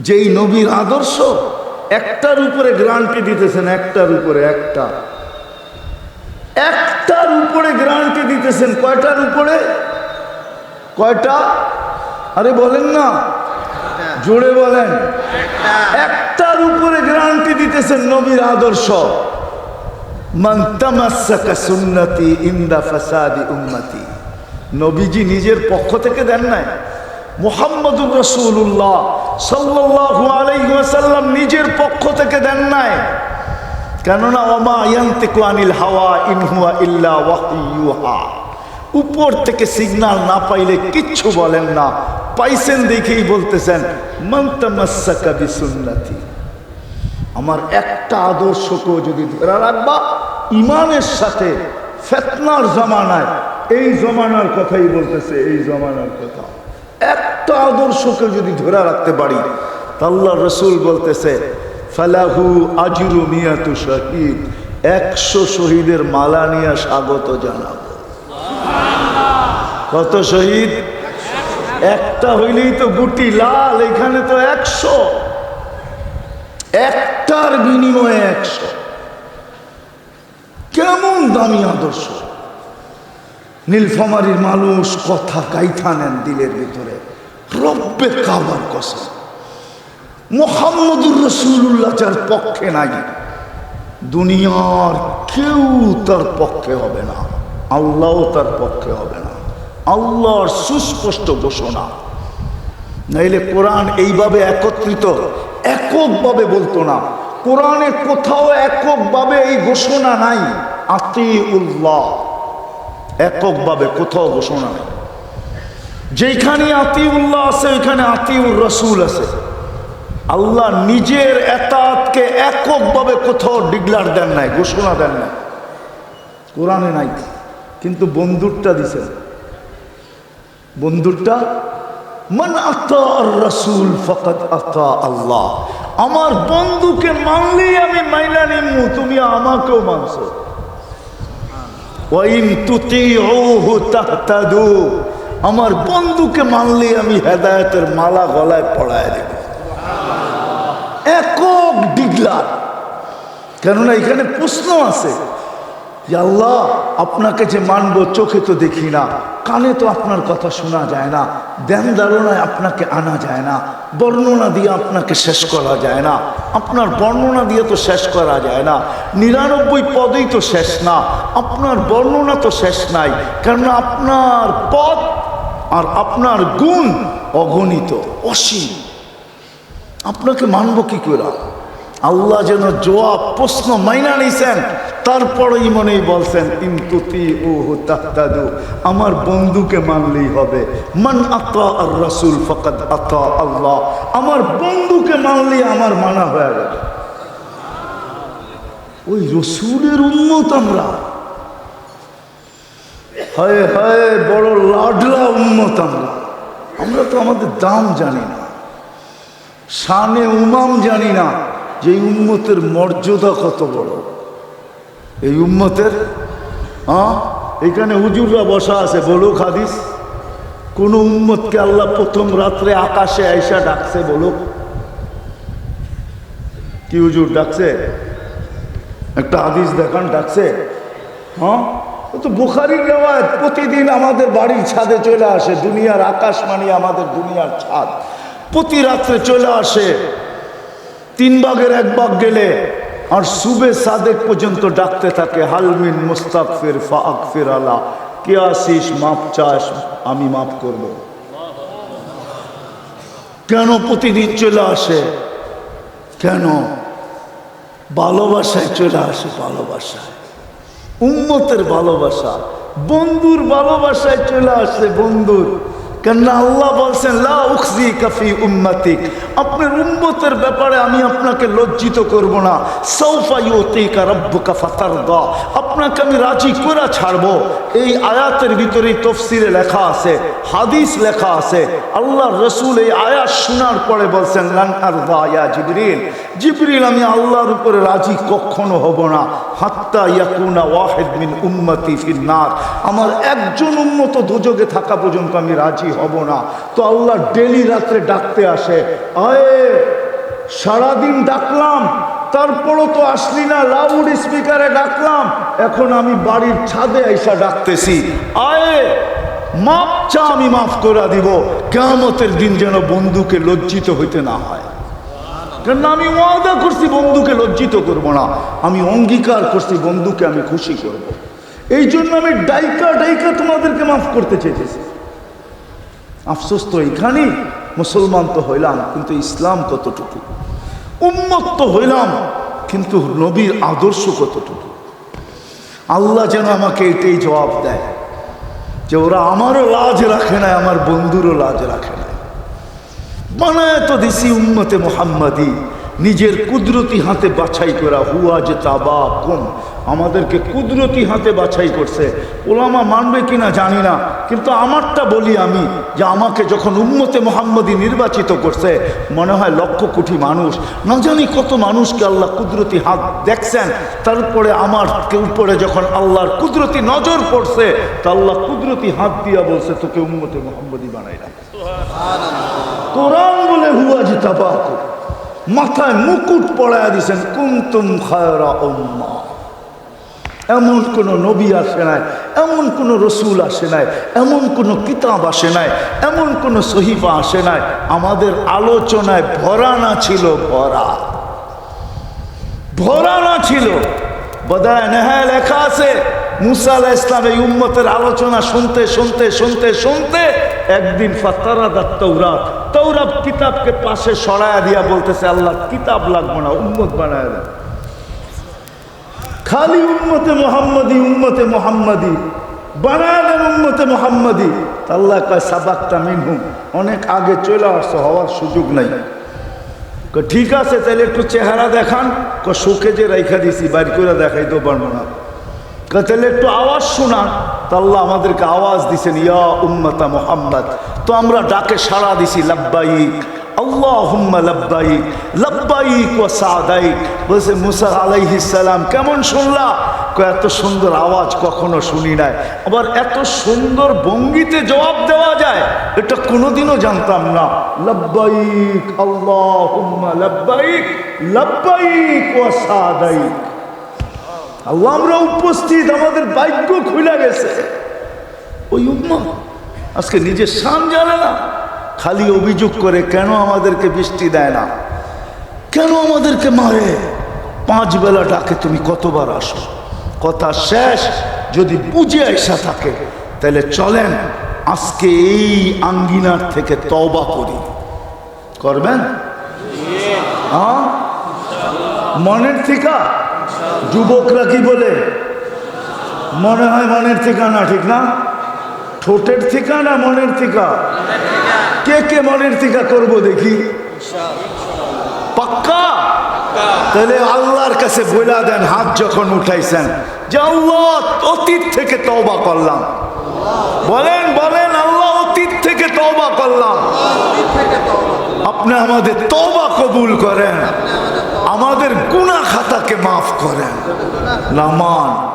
যেই নবীর আদর্শ একটার উপরে গ্রান্টি দিতেছেন, একটার উপরে একটা। একটার উপরে গ্রান্টি দিতেছেন, কয়টার উপরে? কয়টা? আরে বলেন না। জোরে বলেন। একটার উপরে গ্যারান্টি দিতেছেন নবীর আদর্শ। সুন্নতি ইন্দা ফাসাদি উম্মতি। নবীজি নিজের পক্ষ থেকে দেন নাই। মুহাম্মদুর রসুল্লাহ সাল্লাল্লাহু আলাইহি ওয়াসাল্লাম নিজের পক্ষ থেকে দেন নাই। কেননা, ওমা ইয়ান্তিকু আনিল হাওয়া ইন হুয়া ইল্লা ওয়াহইয়ুহা উপর থেকে সিগন্যাল না পাইলে কিচ্ছু বলেন না। পাইছেন দেখেই বলতেছেন, মান তামাসসাকা বিসুন্নতি। আমার একটা আদর্শকেও যদি ধরে রাখবা, ইমানের সাথে ফেতনার জমানায়, এই জমানার কথাই বলতেছে, এই জমানার কথা। একটা আদর্শকে যদি ধরে রাখতে পারি আল্লাহ রসুল বলতেছে ফালাহু আজরু মিয়াতু শহীদ একশো শহীদের মালা নিয়ে স্বাগত জানাব। কত শহীদ? একটা হইলেই তো গুটি লাল এখানে তো একশো। একটার বিনিময়ে একশো। কেমন দামি আদর্শ? নীলফামারির মানুষ কথা গাইথা নেন দিলের ভিতরে। রব্বে কাবার কসম। মোহাম্মদুর রসুল্লাহ যার পক্ষে নাই, দুনিয়ার কেউ তার পক্ষে হবে না, আল্লাহও তার পক্ষে হবে না, আল্লাহর সুস্পষ্ট ঘোষণা। নাইলে কোরআন এইভাবে একত্রিত, এককভাবে বলতো না। কোরআনে কোথাও এককভাবে এই ঘোষণা নাই আতি উল্লাহ এককভাবে কোথাও ঘোষণা নেই। যেখানে আতিউল্লাহ আছে, ওইখানে আতিউর রসুল আছে। আল্লাহ নিজের এতাতকে এককভাবে কোথাও ডিগলার দেন নাই, ঘোষণা দেন নাই। কোরআনে নাই, কিন্তু বন্ধুরটা দিছেন। বন্ধুরটা মান আতা রসুল ফকত আতা আল্লাহ। আমার বন্ধুকে মানলেই আমি মাইনা তুমি আমাকেও মানছো। আমার বন্ধুকে মানলে আমি হেদায়তের মালা গলায় পড়ায় দেব। একক ডিগলার। কেননা এখানে প্রশ্ন আছে আল্লাহ, আপনাকে যে মানব চোখে তো দেখি না, কানে তো আপনার কথা শোনা যায় না, ধ্যান ধারণায় আপনাকে আনা যায় না, বর্ণনা দিয়ে আপনাকে শেষ করা যায় না, আপনার বর্ণনা দিয়ে তো শেষ করা যায় না, নিরানব্বই পদেই তো শেষ না, আপনার বর্ণনা তো শেষ নাই, কেননা আপনার পদ আর আপনার গুণ অগণিত, অসীম। আপনাকে মানব কি করে? আল্লাহ যেন জবাব, প্রশ্ন মাইনা নিছেন তারপরেই মনেই বলছেন ইমতুতি ও তাহতাদু আমার বন্ধুকে মানলেই হবে। মান আতা আর রসুল ফকত আতা আল্লাহ আমার বন্ধুকে মানলেই আমার মানা হয়ে গেল। ওই রসুলের উন্মত আমরা। হয় হয়, বড় লাডলা উন্মত আমরা। আমরা তো আমাদের দাম জানি না। শানে উমাম জানি না যে এই উম্মতের মর্যাদা কত বড়। এই উম্মতের হ্যাঁ? এখানে হুজুররা বসা আছে, বলুক হাদিস। কোন উম্মতকে আল্লাহ প্রথম রাত্রে আকাশে আইসা ডাকছে, বলুক। কি হুজুর ডাকছে? একটা হাদিস দেখান, ডাকছে। হ্যাঁ? তো বুখারির রেওয়ায়ত, প্রতিদিন আমাদের বাড়ির ছাদে চলে আসে, দুনিয়ার আকাশ মানে আমাদের দুনিয়ার ছাদ। প্রতি রাত্রে চলে আসে, তিন ভাগের এক ভাগ গেলে আর সুবে সাদেক পর্যন্ত ডাকতে থাকে হালমিন মুস্তাকফির ফাকফির আলা। কে আসিস, মাপ চাস, আমি মাফ করব। কেন প্রতিদিন চলে আসে? কেন? ভালোবাসায় চলে আসে ভালোবাসায়। উম্মতের ভালোবাসা। বন্ধুর ভালোবাসায় চলে আসে বন্ধুর। কেননা আল্লাহ বলছেন, লা উখজি কাফি উম্মতিক। আপনার উম্মতের ব্যাপারে আমি আপনাকে লজ্জিত করব না। সৌফা ইউতিকা রাব্বুকা ফাতারদা। আপনাকে আমি রাজি করে ছাড়বো। এই আয়াতের ভিতরে তফসিরে লেখা আছে, হাদিস লেখা আছে। আল্লাহ রসুল এই আয়াত শোনার পরে বলছেন, লান আরদা ইয়া জিবরিল। জিবরিল, আমি আল্লাহর উপরে রাজি কখনো হব না। হাত্তা ইয়াকুনা ওয়াহেদ মিন উম্মতি ফিন্নার আমার একজন উন্মত দুযোগে থাকা পর্যন্ত আমি রাজি হব না। তো আল্লাহ ডেলি রাত্রে ডাকতে আসে, আয়ে, সারাদিন ডাকলাম, তারপরও তো আসলি না লাউড স্পিকারে ডাকলাম, এখন আমি বাড়ির ছাদে আইসা ডাকতেছি, আয়ে, মাপ চা আমি মাফ করে দিব কেমতের দিন যেন বন্ধুকে লজ্জিত হইতে না হয়। কেন আমি ওয়াদা করছি বন্ধুকে লজ্জিত করব না, আমি অঙ্গীকার করছি বন্ধুকে আমি খুশি করব। এই জন্য আমি ডাইকা ডাইকা তোমাদেরকে মাফ করতে চেয়েছি আফসোস তো এইখানেই। মুসলমান তো হইলাম, কিন্তু ইসলাম কতটুকু? উন্মত তো হইলাম, কিন্তু নবীর আদর্শ কতটুকু? আল্লাহ যেন আমাকে এটাই জবাব দেয়, যে ওরা আমারও লাজ রাখে না আমার বন্ধুরও লাজ রাখে না বানায় তো দিছি উম্মতে মোহাম্মদী, নিজের কুদরতি হাতে বাছাই করা, হুয়া যে তাবা কম আমাদেরকে কুদরতি হাতে বাছাই করছে। ওলামা মানবে কিনা জানি না, কিন্তু আমারটা বলি আমি যে আমাকে যখন উম্মতে মোহাম্মদী নির্বাচিত করছে, মনে হয় লক্ষ কোটি মানুষ, না জানি কত মানুষকে আল্লাহ কুদরতি হাত দেখছেন, তারপরে আমার উপরে যখন আল্লাহর কুদরতি নজর পড়ছে, তা আল্লাহ কুদরতি হাত দিয়া বলছে, তোকে উম্মতে মোহাম্মদী বানাই না কোরআন বলে, হুয়া তাবাক মাথায় মুকুট পড়ায় দিছেন, কুন্তুম খায়রা উম্মা। এমন কোন নবী আসে নাই, এমন কোন রসুল আসে নাই, এমন কোন কিতাব আসে নাই, এমন কোন সহিফা আসে নাই। আমাদের আলোচনায় ভরা না ছিল, ভরা। ভরা না ছিল। বোধহয় নেহায় লেখা আছে, মুসা আলাহ ইসলাম এই উম্মতের আলোচনা শুনতে শুনতে শুনতে শুনতে একদিন ফাতারাদাত তৌরাত তৌরাত কিতাবকে পাশে সরায়া দিয়া বলতেছে, আল্লাহ, কিতাব লাগবো না, উম্মত বানায় দেন। খালি উম্মতে মোহাম্মদী উম্মতে মোহাম্মদী বানায় দেন উম্মতে মোহাম্মদী। তা আল্লাহ কয়, সাবাক্তা মিনহুম। অনেক আগে চলে আসছো, হওয়ার সুযোগ নাই। ঠিক আছে, তাহলে একটু চেহারা দেখান। ক শোকে যে রেখা দিছি, বাইর করে দেখাইতেও পারব না। তাহলে একটু আওয়াজ শোনান। তা আল্লাহ আমাদেরকে আওয়াজ দিছেন, ইয়া উম্মতা মোহাম্মদ, তো আমরা ডাকে সাড়া দিছি, লাব্বাইক। আল্লাহুম্মা লাব্বাইক লাব্বাইক ওয়া সাদাইক। বলছে, মুসা আলাইহিস সালাম, কেমন শুনলা? এত সুন্দর আওয়াজ কখনো শুনি নাই। আবার এত সুন্দর ভঙ্গিতে জবাব দেওয়া যায়, এটা কোনোদিনও জানতাম না। লাব্বাইক, আল্লাহুম্মা লাব্বাইক লাব্বাইক ওয়া সাদাইক। আল্লাহ, আমরা উপস্থিত, আমাদের ভাগ্য খুলে গেছে। ওই উম্মা, আজকে নিজের সাম জানে না। খালি অভিযোগ করে কেন আমাদেরকে বৃষ্টি দেয় না? কেন আমাদেরকে মারে? পাঁচ বেলা ডাকে, তুমি কতবার আসো? কথা শেষ। যদি বুঝে আসা থাকে, তাহলে চলেন, আজকে এই আঙ্গিনার থেকে তবা করি। করবেন? হ্যাঁ? মনের ঠিকা? যুবকরা কি বলে? মনে হয় মনের থিকা না, ঠিক না? ঠোঁটের থিকা না মনের থিকা কে কে মনের টিকা করব দেখি? পাক্কা? তাহলে আল্লাহর কাছে বইলা দেন, হাত যখন উঠাইছেন। যে আল্লাহ, অতীত থেকে তওবা করলাম। বলেন বলেন, আল্লাহ, অতীত থেকে তওবা করলাম। আপনি আমাদের তওবা কবুল করেন। আমাদের গুনাহ খাতাকে মাফ করেন। লামান